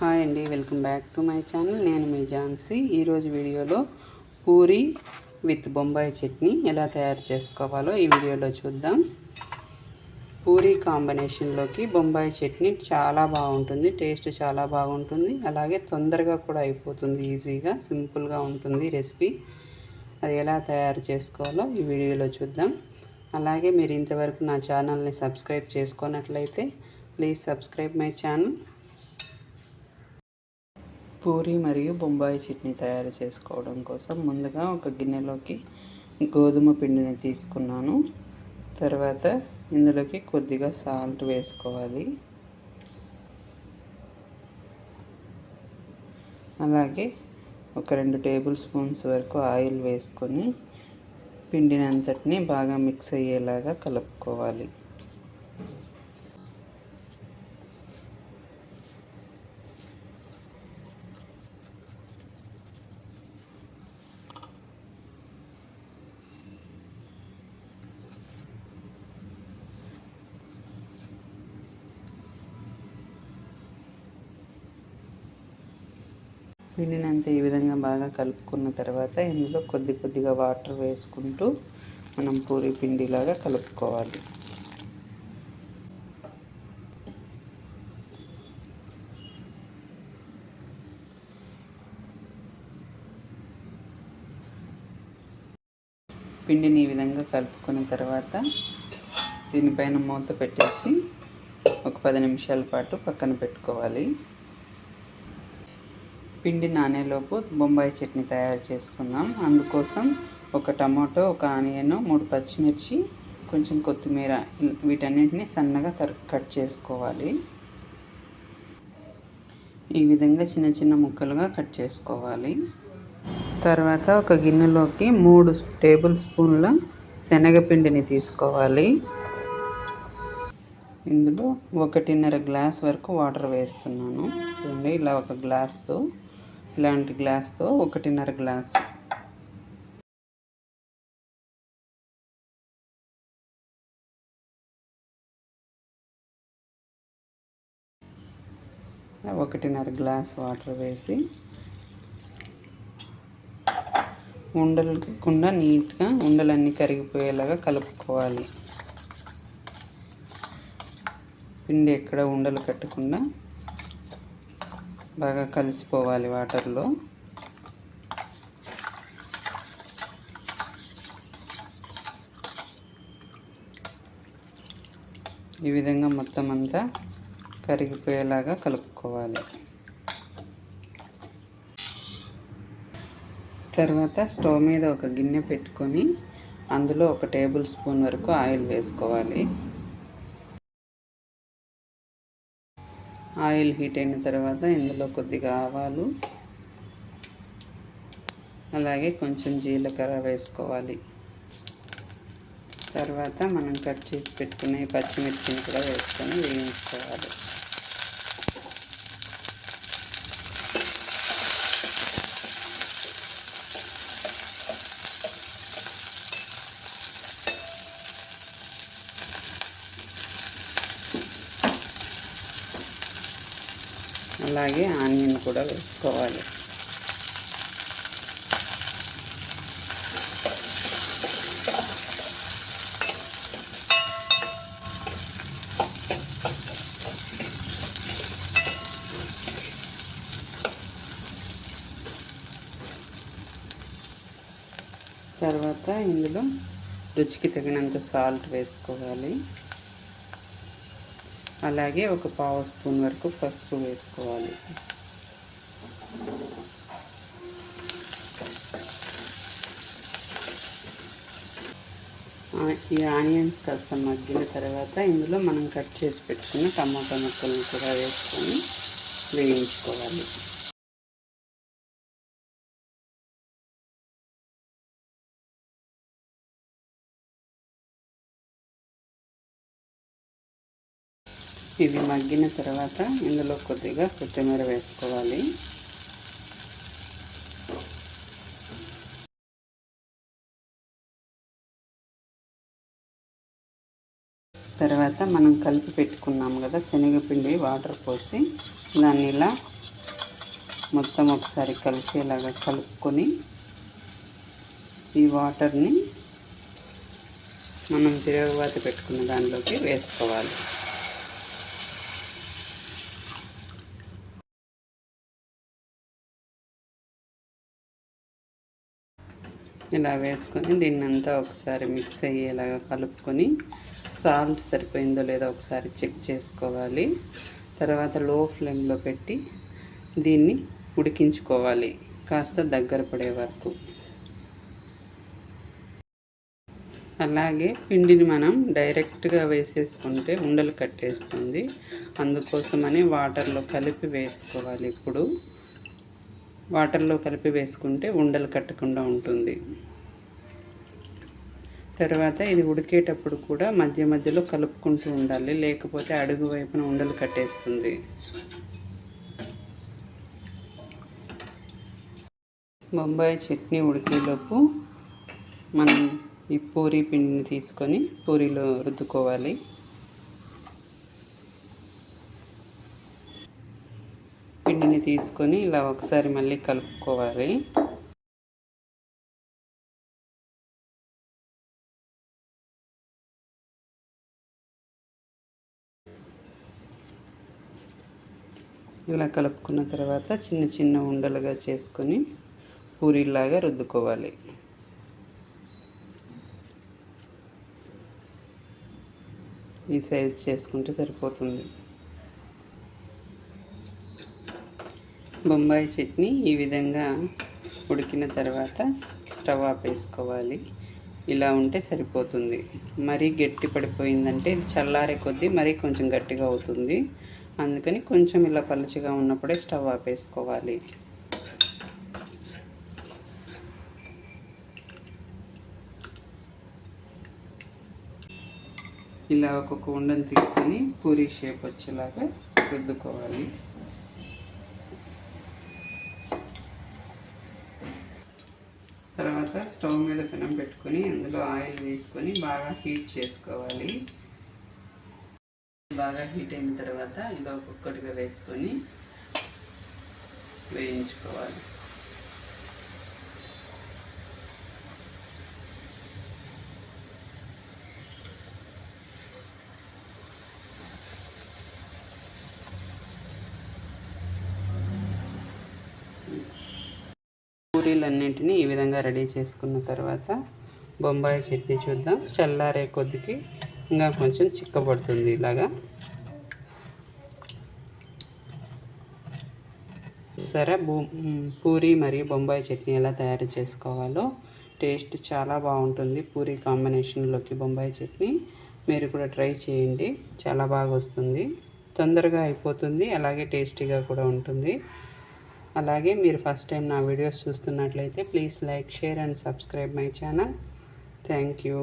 Hi అండి welcome back to my channel. నేను మీ ఝాన్సీ. ఈరోజు వీడియోలో పూరి విత్ బొంబాయి చట్నీ ఎలా తయారు చేసుకోవాలో ఈ వీడియోలో చూద్దాం. పూరి కాంబినేషన్లోకి బొంబాయి చట్నీ చాలా బాగుంటుంది టేస్ట్ చాలా బాగుంటుంది అలాగే తొందరగా కూడా అయిపోతుంది ఈజీగా సింపుల్గా ఉంటుంది రెసిపీ. అది ఎలా తయారు చేసుకోవాలో ఈ వీడియోలో చూద్దాం. అలాగే మీరు ఇంతవరకు నా ఛానల్ని సబ్స్క్రైబ్ చేసుకున్నట్లయితే please subscribe my channel. Puri మరియు బొంబాయి చట్నీ తయారు చేసుకోవడం కోసం ముందుగా ఒక గిన్నెలోకి గోధుమ పిండిని తీసుకున్నాను. తర్వాత ఇందులోకి కొద్దిగా సాల్ట్ వేసుకోవాలి. అలాగే ఒక రెండు టేబుల్ స్పూన్స్ వరకు ఆయిల్ వేసుకొని పిండిని అంతటిని బాగా మిక్స్ అయ్యేలాగా కలుపుకోవాలి. పిండిని ఈ విధంగా బాగా కలుపుకున్న తర్వాత ఇందులో కొద్ది కొద్దిగా వాటర్ వేసుకుంటూ మనం పూరి పిండిలాగా కలుపుకోవాలి. పిండిని ఈ విధంగా కలుపుకున్న తర్వాత దీనిపైన మూత పెట్టేసి ఒక పది నిమిషాల పాటు పక్కన పెట్టుకోవాలి. పిండి నానేలోపు బొంబాయి చట్నీ తయారు చేసుకుందాం అందుకోసం ఒక టమాటో ఒక ఆనియన్ మూడు పచ్చిమిర్చి కొంచెం కొత్తిమీర వీటన్నిటిని సన్నగా కట్ చేసుకోవాలి. ఈ విధంగా చిన్న చిన్న ముక్కలుగా కట్ చేసుకోవాలి. తర్వాత ఒక గిన్నెలోకి మూడు టేబుల్ స్పూన్ల శనగపిండిని తీసుకోవాలి. ఇందులో ఒకటిన్నర గ్లాస్ వరకు వాటర్ వేస్తున్నాను. ఇలా ఒక గ్లాస్తో ఇలాంటి గ్లాస్తో ఒకటిన్నర గ్లాస్. ఒకటిన్నర గ్లాస్ వాటర్ వేసి ఉండలకుండా నీట్గా ఉండలన్నీ కరిగిపోయేలాగా కలుపుకోవాలి. పిండి ఎక్కడ ఉండలు కట్టకుండా బాగా కలిసిపోవాలి వాటర్లో. ఈ విధంగా మొత్తం అంతా కరిగిపోయేలాగా కలుపుకోవాలి. తర్వాత స్టవ్ మీద ఒక గిన్నె పెట్టుకొని అందులో ఒక టేబుల్ స్పూన్ వరకు ఆయిల్ వేసుకోవాలి. ఆయిల్ హీట్ అయిన తర్వాత ఇందులో కొద్దిగా ఆవాలు అలాగే కొంచెం జీలకర్ర వేసుకోవాలి. తర్వాత మనం కట్ చేసి పెట్టుకునే పచ్చిమిర్చిని కూడా వేసుకొని వేయించుకోవాలి. అలాగే ఆనియన్ కూడా వేసుకోవాలి. తర్వాత ఇందులో రుచికి తగినంత సాల్ట్ వేసుకోవాలి. అలాగే ఒక పావు స్పూన్ వరకు పసుపు వేసుకోవాలి. ఈ ఆనియన్స్ కాస్త మగ్గిన తర్వాత ఇందులో మనం కట్ చేసి పెట్టుకున్న టమాటా ముక్కలను కూడా వేసుకొని వేయించుకోవాలి. ఇవి మగ్గిన తర్వాత ఇందులో కొద్దిగా కొత్తిమీర వేసుకోవాలి. తర్వాత మనం కలిపి పెట్టుకున్నాం కదా శనగపిండి వాటర్ పోసి దాన్ని ఇలా మొత్తం ఒకసారి కలిసేలాగా కలుపుకొని ఈ వాటర్ని మనం తిరగవాత పెట్టుకున్న దానిలోకి వేసుకోవాలి. ఇలా వేసుకొని దీన్ని అంతా ఒకసారి మిక్స్ అయ్యేలాగా కలుపుకొని సాల్ట్ సరిపోయిందో లేదో ఒకసారి చెక్ చేసుకోవాలి. తర్వాత లో ఫ్లేమ్లో పెట్టి దీన్ని ఉడికించుకోవాలి. కాస్త దగ్గర పడే వరకు. అలాగే పిండిని మనం డైరెక్ట్గా వేసేసుకుంటే ఉండలు కట్టేస్తుంది. అందుకోసమని వాటర్లో కలిపి వేసుకోవాలి ఇప్పుడు. వాటర్లో కలిపి వేసుకుంటే ఉండలు కట్టకుండా ఉంటుంది. తర్వాత ఇది ఉడికేటప్పుడు కూడా మధ్య మధ్యలో కలుపుకుంటూ ఉండాలి. లేకపోతే అడుగు వైపున ఉండలు కట్టేస్తుంది. బొంబాయి చట్నీ ఉడికేలోపు మనం ఈ పూరీ పిండిని తీసుకొని పూరీలో రుద్దుకోవాలి పిండిని తీసుకొని ఇలా ఒకసారి మళ్ళీ కలుపుకోవాలి. ఇలా కలుపుకున్న తర్వాత చిన్న చిన్న ఉండలుగా చేసుకొని పూరీలాగా రుద్దుకోవాలి. ఈ సైజ్ చేసుకుంటే సరిపోతుంది. బొంబాయి చట్నీ ఈ విధంగా ఉడికిన తర్వాత స్టవ్ ఆపేసుకోవాలి ఇలా ఉంటే సరిపోతుంది. మరీ గట్టి పడిపోయిందంటే ఇది చల్లారే కొద్దీ మరీ కొంచెం గట్టిగా అవుతుంది. అందుకని కొంచెం ఇలా పలుచగా ఉన్నప్పుడే స్టవ్ ఆపేసుకోవాలి ఇలా ఒక్కొక్క ఉండని తీసుకొని పూరి షేప్ వచ్చేలాగా రుద్దుకోవాలి. తర్వాత స్టవ్ మీద పెనం పెట్టుకొని అందులో ఆయిల్ వేసుకొని బాగా హీట్ చేసుకోవాలి. బాగా హీట్ అయిన తర్వాత ఇలా ఒక్కొక్కటిగా వేసుకొని వేయించుకోవాలి. పూరీలన్నింటినీ ఈ విధంగా రెడీ చేసుకున్న తర్వాత బొంబాయి చట్నీ చూద్దాం. చల్లారే కొద్దికి ఇంకా కొంచెం చిక్కబడుతుంది ఇలాగా. సరే బూ పూరి మరియు బొంబాయి చట్నీ ఎలా తయారు చేసుకోవాలో టేస్ట్ చాలా బాగుంటుంది. పూరి కాంబినేషన్లోకి బొంబాయి చట్నీ మీరు కూడా ట్రై చేయండి. చాలా బాగా వస్తుంది. తొందరగా అయిపోతుంది. అలాగే టేస్టీగా కూడా ఉంటుంది. అలాగే మీరు ఫస్ట్ టైం నా వీడియోస్ చూస్తున్నట్లయితే please like share and subscribe my channel thank you